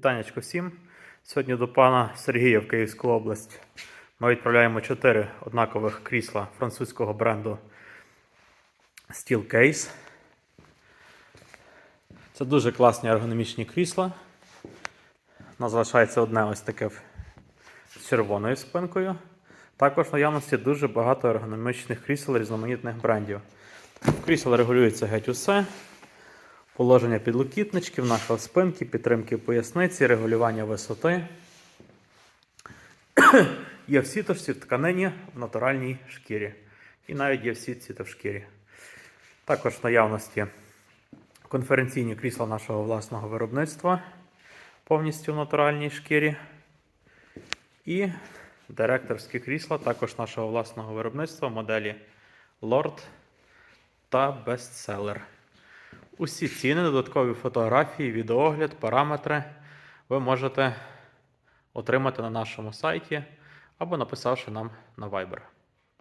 Вітанечко всім. Сьогодні до пана Сергія в Київську область. Ми відправляємо 4 однакових крісла французького бренду Steelcase. Це дуже класні ергономічні крісла. У нас залишається одне ось таке з червоною спинкою. Також в наявності дуже багато ергономічних крісел різноманітних брендів. В крісел регулюється геть усе. Положення підлокітничків, нахил спинки, підтримки поясниці, регулювання висоти. є в сіточці, в тканині, в натуральній шкірі. І навіть є в сітці та в шкірі. Також в наявності конференційні крісла нашого власного виробництва повністю в натуральній шкірі. І директорські крісла також нашого власного виробництва моделі Lord та Bestseller. Усі ціни, додаткові фотографії, відеогляд, параметри ви можете отримати на нашому сайті або написавши нам на Viber.